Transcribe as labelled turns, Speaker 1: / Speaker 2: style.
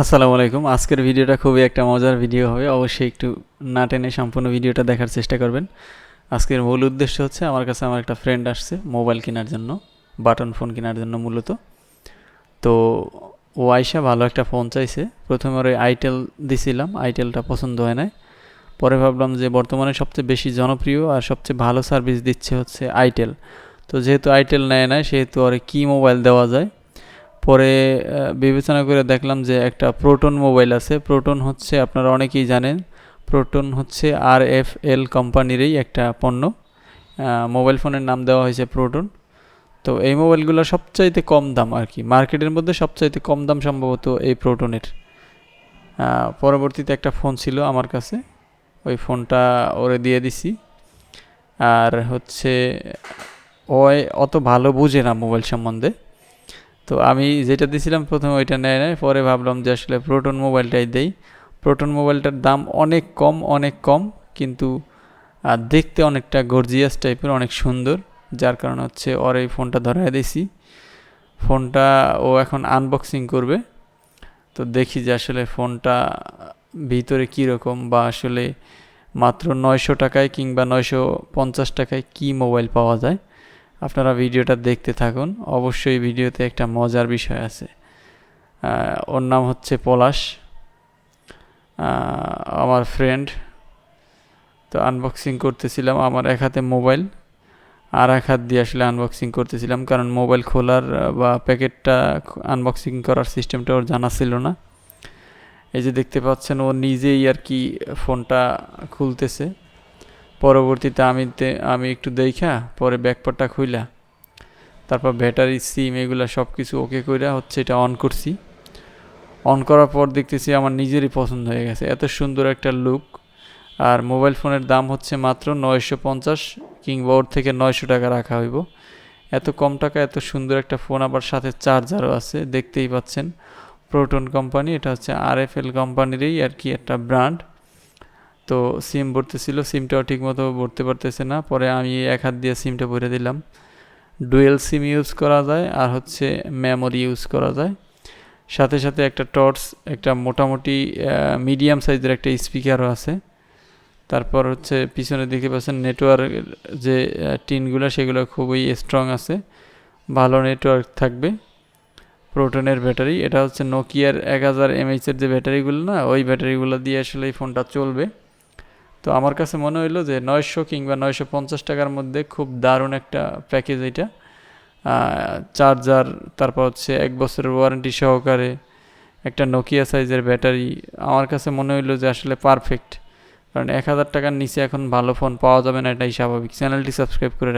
Speaker 1: আসসালামু আলাইকুম। আজকের ভিডিওটা খুবই একটা মজার ভিডিও হবে। অবশ্যই একটু না টেনে সম্পূর্ণ ভিডিওটা দেখার চেষ্টা করবেন। আজকের মূল উদ্দেশ্য হচ্ছে, আমার কাছে আমার একটা ফ্রেন্ড আসছে মোবাইল কেনার জন্য বাটন ফোন কেনার জন্য মূলত। তো ও আইসা ভালো একটা ফোন চাইছে। প্রথমে ওর আইটেল দিছিলাম আইটেলটা পছন্দ হয় নাই। পরে ভাবলাম যে বর্তমানে সবচেয়ে বেশি জনপ্রিয় আর সবচেয়ে ভালো সার্ভিস দিচ্ছে হচ্ছে আইটেল তো যেহেতু আইটেল নেয় নাই, সেহেতু ওর কি মোবাইল দেওয়া যায় পরে বিবেচনা করে দেখলাম যে একটা প্রোটন মোবাইল আছে। প্রোটন হচ্ছে, আপনারা অনেকেই জানেন, প্রোটন হচ্ছে আর এফ এল কোম্পানিরই একটা পণ্য। মোবাইল ফোনের নাম দেওয়া হয়েছে প্রোটন। তো এই মোবাইলগুলো সবচাইতে কম দাম আর কি। মার্কেটের মধ্যে সবচাইতে কম দাম সম্ভবত এই প্রোটনের। পরবর্তীতে একটা ফোন ছিল আমার কাছে। ওই ফোনটা ওরে দিয়ে দিছি। আর হচ্ছে ও অত ভালো বুঝে না মোবাইল সম্বন্ধে। তো আমি যেটা দিছিলাম প্রথমে ওইটা নেয় নাই, পরে ভাবলাম যে আসলে প্রোটন মোবাইলটাই দেই। প্রোটন মোবাইলটার দাম অনেক কম অনেক কম, কিন্তু দেখতে অনেকটা গর্জিয়াস টাইপের অনেক সুন্দর। যার কারণে হচ্ছে ওর এই ফোনটা ধরাই দিয়েছি ফোনটা ও এখন আনবক্সিং করবে। তো দেখি যে আসলে ফোনটা ভিতরে কীরকম বা আসলে মাত্র নয়শো টাকায় কিংবা নয়শো পঞ্চাশ টাকায় কী মোবাইল পাওয়া যায়। আপনারা ভিডিওটা দেখতে থাকুন। অবশ্যই ভিডিওতে একটা মজার বিষয় আছে। ওর নাম হচ্ছে পলাশ। আমার ফ্রেন্ড তো আনবক্সিং করতেছিলাম আমার এক হাতে মোবাইল আর এক হাত দিয়ে আসলে আনবক্সিং করতেছিলাম। কারণ মোবাইল খোলার বা প্যাকেটটা আনবক্সিং করার সিস্টেমটা ওর জানা ছিল না। এই যে দেখতে পাচ্ছেন, ও নিজেই আর কি ফোনটা খুলতেছে। পরবর্তীতে আমি আমি একটু দেখা পরে ব্যাকপারটা খুইলা। তারপর ব্যাটারি সিম এগুলো সব কিছু ওকে কইরা হচ্ছে এটা অন করছি। অন করার পর দেখতেছি আমার নিজেরই পছন্দ হয়ে গেছে। এত সুন্দর একটা লুক আর মোবাইল ফোনের দাম হচ্ছে মাত্র নয়শো পঞ্চাশ, কিংবা ওর থেকে নয়শো টাকা রাখা হইব। এত কম টাকা, এত সুন্দর একটা ফোন আবার সাথে চার্জারও আছে, দেখতেই পাচ্ছেন। প্রোটন কোম্পানি এটা হচ্ছে আর এফ এল কোম্পানিরই আর কি একটা ব্র্যান্ড তো সিম ভরতেছিল সিমটাও ঠিকমতো ভরতে পারতেছে না। পরে আমি এক হাত দিয়ে সিমটা ভরে দিলাম। ডুয়েল সিম ইউজ করা যায় আর হচ্ছে মেমোরি ইউজ করা যায়। সাথে সাথে একটা টর্চ একটা মোটামুটি মিডিয়াম সাইজের একটা স্পিকারও আছে। তারপর হচ্ছে পিছনে দেখতে পাচ্ছেন নেটওয়ার্কের যে টিনগুলো, সেগুলো খুবই স্ট্রং আছে। ভালো নেটওয়ার্ক থাকবে। প্রোটনের ব্যাটারি এটা হচ্ছে নোকিয়ার এক হাজার এমএইচের যে ব্যাটারিগুলো না, ওই ব্যাটারিগুলো দিয়ে আসলে এই ফোনটা চলবে। তো আমার কাছে মনে হইল যে নয়শো কিংবা নয়শো পঞ্চাশ টাকার মধ্যে খুব দারুণ একটা প্যাকেজ এটা। চার্জার তারপর হচ্ছে এক বছরের ওয়ারেন্টি সহকারে একটা নোকিয়া সাইজের ব্যাটারি আমার কাছে মনে হইল যে আসলে পারফেক্ট কারণ এক হাজার টাকার নিচে এখন ভালো ফোন পাওয়া যাবে না, এটাই স্বাভাবিক। চ্যানেলটি সাবস্ক্রাইব করে